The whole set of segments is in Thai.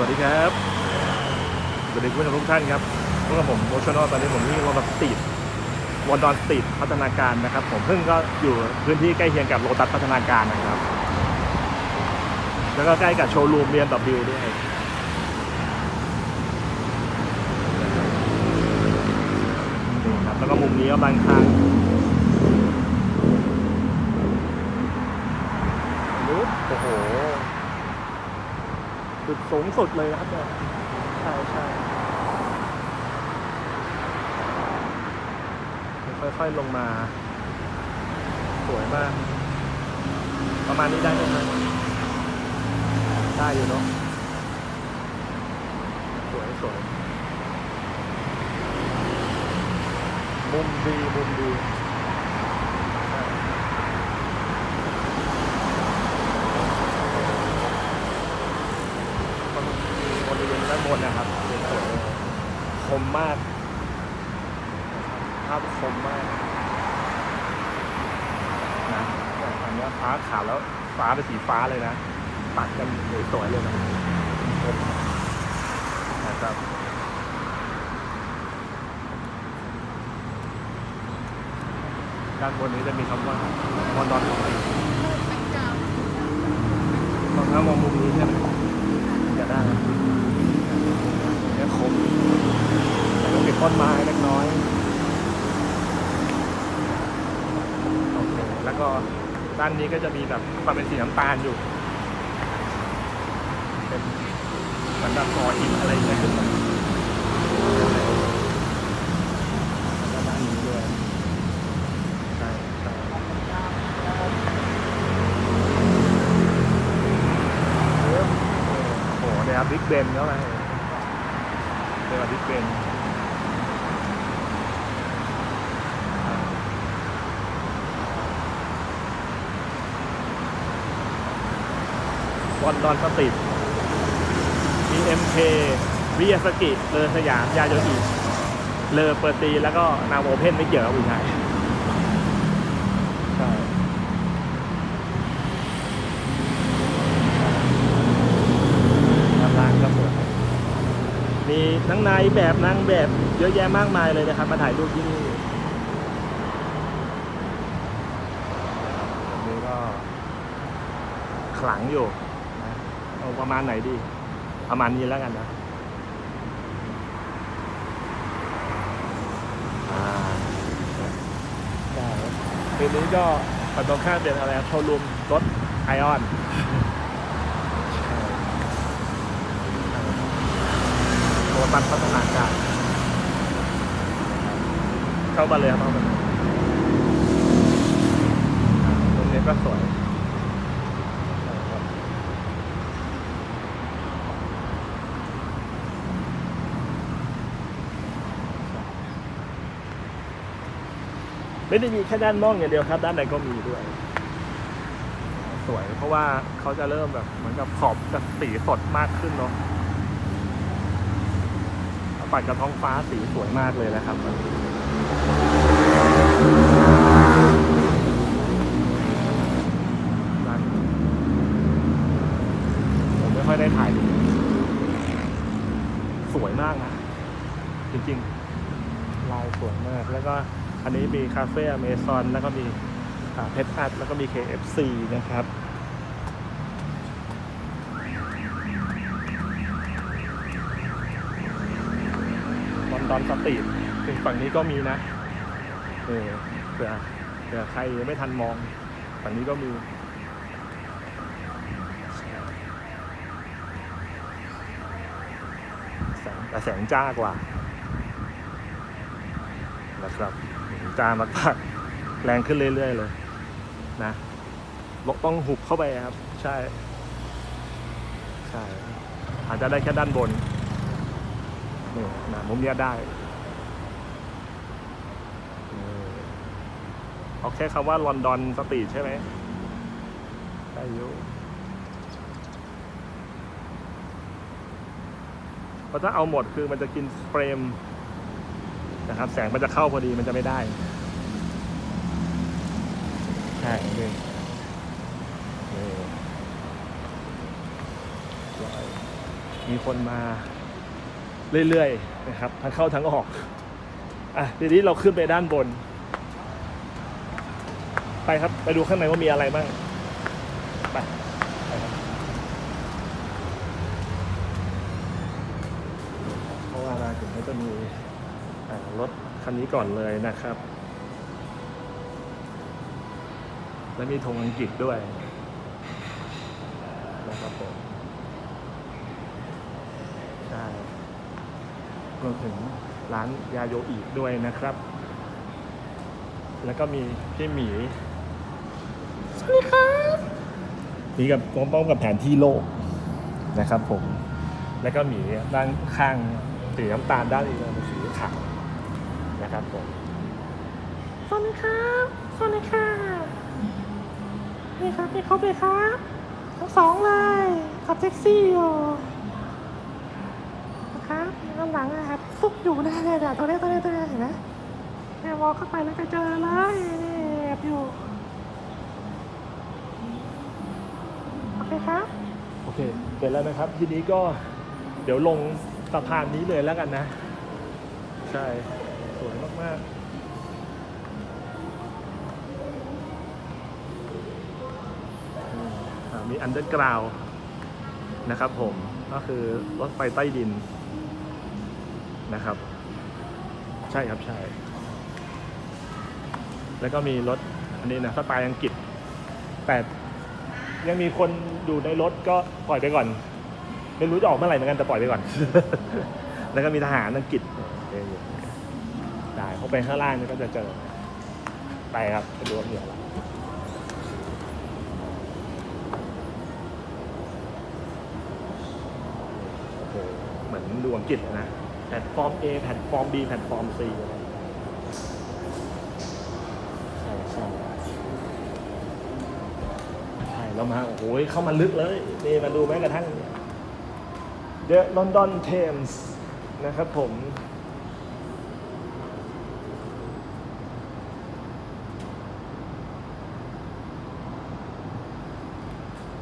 วัสดีครับสวัสดีคุณผู้ชมทุกท่านครับพวกผมโมชั่นอลตอนนี้ผมที่ลอนดอนสตรีทวอนดอนสตรีทพัฒนาการนะครับ ผมเพิ่งก็อยู่พื้นที่ใกล้เคียงกับโลตัสพัฒนาการนะครับ แล้วก็ใกล้กับโชว์รูมเบียนดับบิลด้วยนี่ครับแล้วก็มุมนี้ก็บางทางโอ้โห จุดสูงสุดเลยนะครับเนี่ยใช่ใช่ค่อยๆลงมา สวยมาก ประมาณนี้ได้ไหมครับได้อยู่เนาะสวยสวยมุมดีมุมดีใช่ตรงบริเวณด้านบนนะครับสวยๆค มมาก ภาพคมมากนะเนี่ยอันเนี้ยฟ้าขาวแล้วฟ้าเป็นสีฟ้าเลยนะตัดกันสวยๆเลยนะนะครับด้านบนนี้จะมีคำว่ามอนดอนตอนถ้ามองมุมนี้ใช่ไหมจะได้เนี่ยคมแล้วก็มี ต้นไม้เล็กน้อยโอเคแล้วก็ด้านนี้ก็จะมีแบบความเป็นสีน้ำตาลอยู่ เป็นเหมือนแบบกออินอะไรอย่างเงี้ยขึ้นมาแล้วด้านนี้ด้วยใช่ใช่โอ้โหเนี่ยครับบิ๊กเบนเข้าไปเรียกว่าบิ๊กเบน บอล ดอนสตรีท BMK วิยาสกิเลอสยาม ยาโยอิเลอเปอร์ตี แล้วก็นาวโอเพนไม่เกี่ยวกับอุทัยใช่ด้านล่างก็สวยมีทั้งนายแบบนางแบบเยอะแยะมากมายเลยนะครับ มาถ่ายรูปที่นี่ตรงนี้ก็ขลังอยู่ เอาประมาณไหนดี ประมาณนี้แล้วกันนะใช่ทีนี้ก็ฝั่งตรงข้ามเป็นอะไรโชว์รูมรถไอออนโรตันพัฒนาการ เข้ามาเลยครับเข้ามาเลยอ่าตรงนี้ก็สวย ไม่ได้มีแค่ด้านมองอย่างเดียวครับ ด้านในก็มีด้วย สวยเพราะว่าเขาจะเริ่มแบบเหมือนกับขอบจะสีสดมากขึ้นเนาะปัดกับท้องฟ้าสีสวยมากเลยนะครับร้านผมไม่ค่อยได้ถ่ายดูสวยมากนะจริงๆ ลายสวยมากแล้วก็ อันนี้มีคาเฟ่อเมซอนแล้วก็มีเพชรอัดแล้วก็มี KFC นะครับลอนดอนสตรีทฝั่งนี้ก็มีนะเออเผื่อเผื่อใครไม่ทันมอง ฝั่งนี้ก็มีแต่แสงจ้ากว่านะครับ จามากๆแรงขึ้นเรื่อยๆเลยนะบอกต้องหุบเข้าไปครับ ใช่ ใช่ อาจจะได้แค่ด้านบนนี่นะมุมเนี้ยได้เอาแค่คำว่าลอนดอนสตรีทใช่ไหมได้ยู่เพราะถ้าเอาหมดคือมันจะกินเฟรม นะครับ แสงมันจะเข้าพอดีมันจะไม่ได้ใช่นี่นี่สวยมีคนมาเรื่อยๆนะครับทั้งเข้าทั้งออกอะทีนี้เราขึ้นไปด้านบน ไปครับไปดูข้างในว่ามีอะไรบ้างไปไปครับเพราะว่ามาถึงก็จะมี รถคันนี้ก่อนเลยนะครับ และมีธงอังกฤษด้วยนะครับผมใช่รวมถึงร้านยาโยอีกด้วยนะครับ แล้วก็มีพี่หมี สวัสดีครับมีกับกองป้องกับแผนที่โลกนะครับผม แล้วก็หมีด้านข้างสีน้ำตาลด้านอีกเป็นสีขาว นะครับผมสวัสดีครับสวัสดีค่ะนี่ครับนี่ครบเลยครับทั้งสองเลยขับแท็กซี่อยู่นะครับด้านหลังนะครับฟุกอยู่นะเนี่ยเนี่ยตัวนี้ตัวนี้ตัวนี้เห็นไหมเนี่ยมองเข้าไปแล้วก็เจอเลยนี่แอบอยู่โอเคครับโอเคเสร็จแล้วนะครับทีนี้ก็เดี๋ยวลงสะพานนี้เลยแล้วกันนะ ใช่สวย มาก มีอันเดอร์กราวนะครับผม ก็คือรถไฟใต้ดินนะครับ ใช่ครับใช่ แล้วก็มีรถอันนี้นะสไตล์อังกฤษ แต่ยังมีคนอยู่ในรถก็ปล่อยไปก่อน ไม่รู้จะออกเมื่อไหร่เหมือนกันแต่ปล่อยไปก่อน แล้วก็มีทหารอังกฤษ ได้พอไปข้างล่างนี่ก็จะเจอ ไปครับไปดูว่ามีอะไรโอ้โหเหมือนดูอังกฤษเลยนะ แพลตฟอร์ม A แพลตฟอร์ม B แพลตฟอร์ม C ใช่ใช่ใช่เรามาโอ้โหเข้ามาลึกเลย นี่มาดูแม้กระทั่ง The London Thames นะครับผม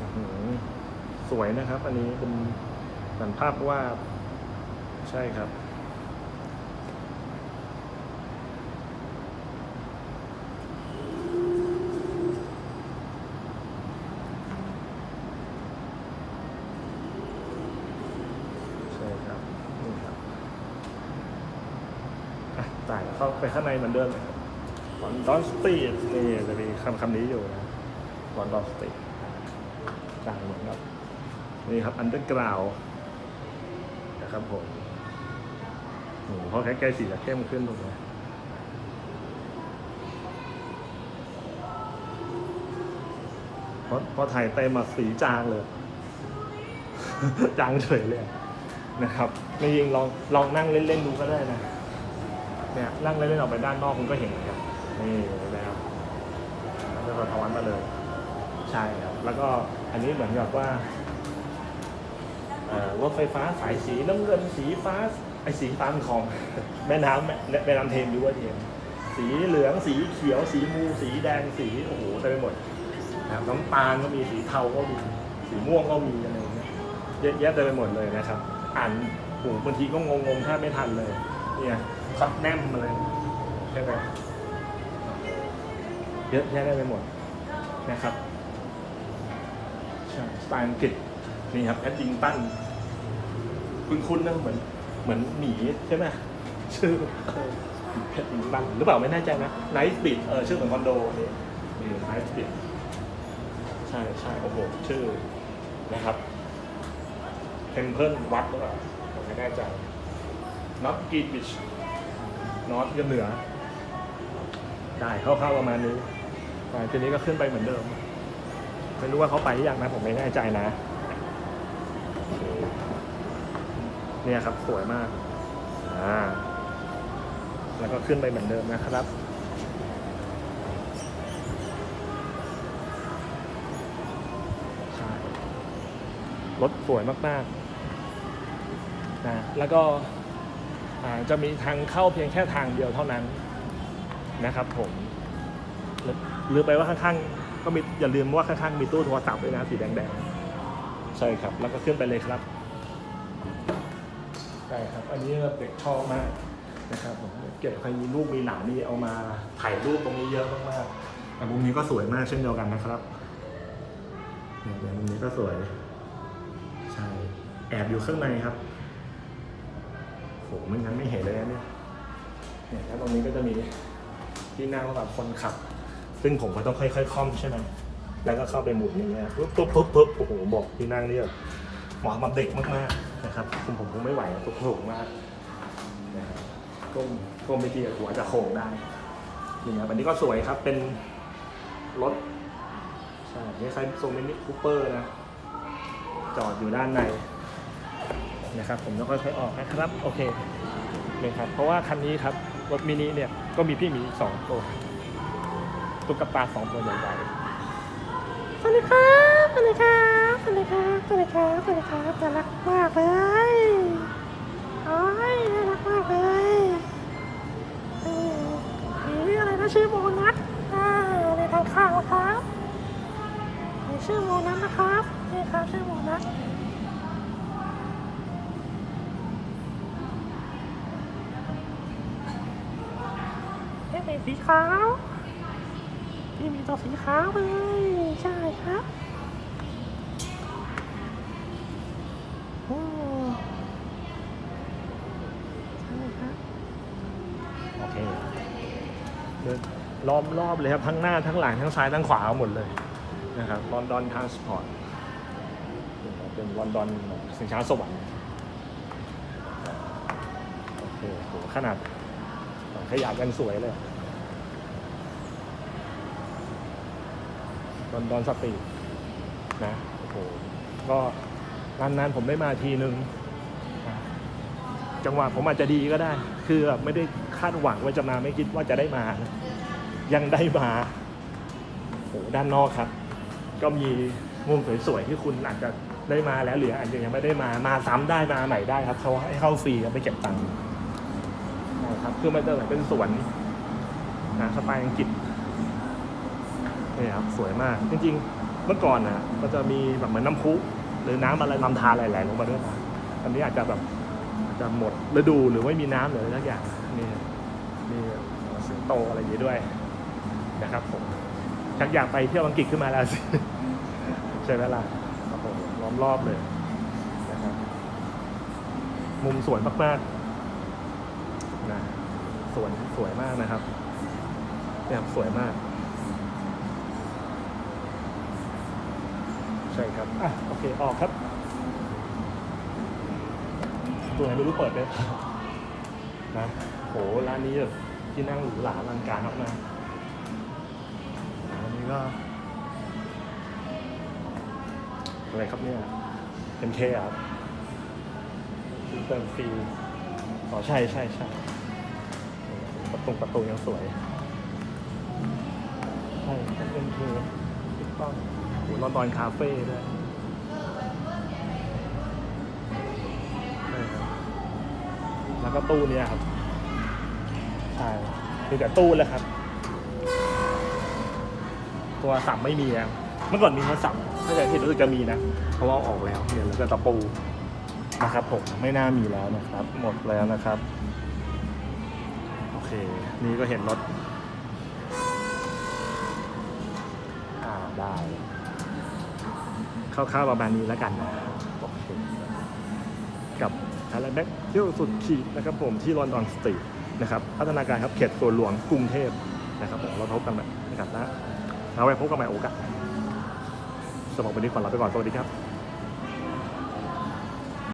อื้อหือ สวยนะครับ อันนี้เป็นสันภาพวาดใช่ครับ ใช่ครับ นี่ครับอะจ่ายเข้าไปข้างในเหมือนเดิมเลยครับลอนดอนสตรีทนี่จะมีคำคำนี้อยู่นะลอนดอนสตรีทจ่ายเหมือนกับ นี่ครับอันเดอร์กราวนะครับผมโอ้โหเพราะใกล้ๆสีจะเข้มขึ้นถูกไหมเพราะพราะถ่ายเต็มมาสีจางเลย จางเฉยเลยนะครับจริงลองลองนั่งเล่นๆดูก็ได้นะเนี่ยนั่งเล่นๆออกไปด้านนอกคุณก็เห็นเหมือนกันนี่นะครับแล้วก็สะท้อนมาเลย ใช่ครับ แล้วก็อันนี้เหมือนกับว่า รถไฟฟ้าสายสีน้ำเงินสีฟ้าไอสีฟ้ามันของ แม่น้ำแม่แม่น้ำเทมดูว่าเทมสีเหลืองสีเขียว สีมูสีแดงสีโอ้โหเต็มไปหมดนะครับน้ำตาลก็มีสีเทาก็มีสีม่วงก็มีอะไรเงี้ยเยอะแยะเต็มไปหมดเลยนะครับ อ่านโอ้โหบางทีก็งงๆแทบไม่ทันเลยเนี่ยคัดแนมมาเลยใช่ไหมเยอะแยะไปหมดนะครับสไตล์อังกฤษนี่ครับแอดดิงตัน คุณคุณนะเหมือนเหมือนหมีใช่ไหมชื่อแอดดิงตันหรือเปล่าไม่แน่ใจนะไนท์บิดเออชื่อเหมือนคอนโดนี่นี่ไนท์บิดใช่ใช่โอ้โหชื่อนะครับเทมเพิลวัดหรือเปล่าผมไม่แน่ใจน็อตกีบิชน็อตกันเหนือ ได้เข้าๆประมาณนี้แต่ทีนี้ก็ขึ้นไปเหมือนเดิม ไม่รู้ว่าเขาไปหรือยังนะผมไม่แน่ใจนะ เนี่ยครับสวยมากอ่าแล้วก็ขึ้นไปเหมือนเดิมนะครับใช่รถสวยมากๆนะแล้วก็จะมีทางเข้าเพียงแค่ทางเดียวเท่านั้นนะครับผมลืมลืมไปว่าข้างๆก็มีอย่าลืมว่าข้างๆมีตู้โทรศัพท์ด้วยนะสีแดงๆ ใช่ครับ แล้วก็ขึ้นไปเลยครับ ใช่ครับ อันนี้เด็กชอบมากนะครับผมเก็บใครมีลูกมีหลานนี่เอามาถ่ายรูปตรงนี้เยอะมากๆแต่มุมนี้ก็สวยมากเช่นเดียวกันนะครับเนี่ยเนี่ยมุมนี้ก็สวย ใช่ แอบอยู่ข้างในครับโหไม่งั้นไม่เห็นเลยนะเนี่ยเนี่ยแล้วตรงนี้ก็จะมีที่นั่งสำหรับคนขับ ซึ่งผมก็ต้องค่อยๆคล่อมใช่ไหมแล้วก็เข้าไปหมุนอย่างเงี้ยปุ๊บปุ๊บปุ๊บปุ๊บโอ้โหบอกที่นั่งเนี่ย เหมาะสำหรับเด็กมากๆนะครับคุณผมคงไม่ไหวตุกถูกมากนะครับก้มก้มไปที่หัวจะโค้งได้นี่ครับอันนี้ก็สวยครับเป็นรถใช่คล้ายๆโซมินิคูเปอร์นะจอดอยู่ด้านในนะครับ ผมจะค่อยๆออกนะครับ โอเคเนี่ยครับ เพราะว่าคันนี้ครับรถมินิเนี่ยก็มีพี่หมีสองตัวตุ๊กตาสองตัวใหญ่สวัสดีครับสวัสดีครับ สวัสดีครับสวัสดีครับสวัสดีครับน่ารักมากเลยโอ้ยน่ารักมากเลยเออมีอะไรนะชื่อโมนัสอ่าในทางข้างนะครับมีชื่อโมนัสนะครับนี่ครับชื่อโมนัสเอ๊ะเป็นสีขาวที่มีตัวสีขาวเลยใช่ครับโอ้ใช่ครับ ๆโอเคเดิน ล้อมรอบเลยครับทั้งหน้าทั้งหลังทั้งซ้ายทั้งขวาหมดเลยนะครับลอนดอนทางสปอร์ตเป็นลอนดอนสินค้าสวรรค์โอเคโหขนาดขยับกันสวยเลยลอนดอนสตรีทนะโอ้โหก็นานๆผมได้มาทีนึง จังหวะผมอาจจะดีก็ได้ คือแบบไม่ได้คาดหวังว่าจะมาไม่คิดว่าจะได้มานะยังได้มาโอ้โหด้านนอกครับ ก็มีมุมสวยๆที่คุณอาจจะได้มาแล้วหรืออาจจะยังไม่ได้มามาซ้ำได้มาใหม่ได้ครับเขาให้เข้าฟรีครับไปเก็บตังค์นะครับคือมันจะเหมือนเป็นสวนนะสไตล์อังกฤษนี่ครับสวยมาก จริงๆ เมื่อก่อนนะก็จะมีแบบเหมือนน้ำพุ หรือน้ำอะไรลำธารไหลๆลงมาด้วยนะอันนี้อาจจะแบบ จะหมดฤดูหรือไม่มีน้ำหรืออะไรสักอย่างนี่มีสิงโตอะไรอย่างนี้ด้วยนะครับผมชักอยากไปเที่ยวอังกฤษขึ้นมาแล้วสิใช่ไหมล่ะครับผมล้อมรอบเลยนะครับมุมสวยมากๆนะสวนสวยมากนะครับเนี่ยสวยมาก ใช่ครับอะโอเคออกครับ ตัวไหนไม่รู้เปิดเลยนะโหร้านนี้แบบที่นั่งหรูหราอลังการมากๆอันนี้ก็อะไรครับเนี่ยเป็นเคครับเติมฟรีอ๋อใช่ใช่ใช่ประตูประตูยังสวย ใช่ครับเป็นเคถูกต้องโหลอนดอนคาเฟ่ด้วย แล้วก็ตู้เนี่ยครับใช่มีแต่ตู้เลยครับ ตัวสัมไม่มีแล้วเมื่อก่อนมีโทรศัพท์ถ้าจะเห็นรู้สึกจะมีนะเพราะว่าเอาออกแล้วเนี่ยแล้วก็ตะปูนะครับผมไม่น่ามีแล้วนะครับ หมดแล้วนะครับ โอเค นี่ก็เห็นรถอ่าได้คร่าวๆประมาณนี้แล้วกันนะ ฮาร์แลนด์แบ็คเที่ยวสุดขีดนะครับผมที่ลอนดอนสตรีทนะครับพัฒนาการครับเขตตัวหลวงกรุงเทพนะครับผมเราพบกันใหม่นะครับนะเราไว้พบกันใหม่โอกาสสำหรับวันนี้ขอลาไปก่อนสวัสดีครับ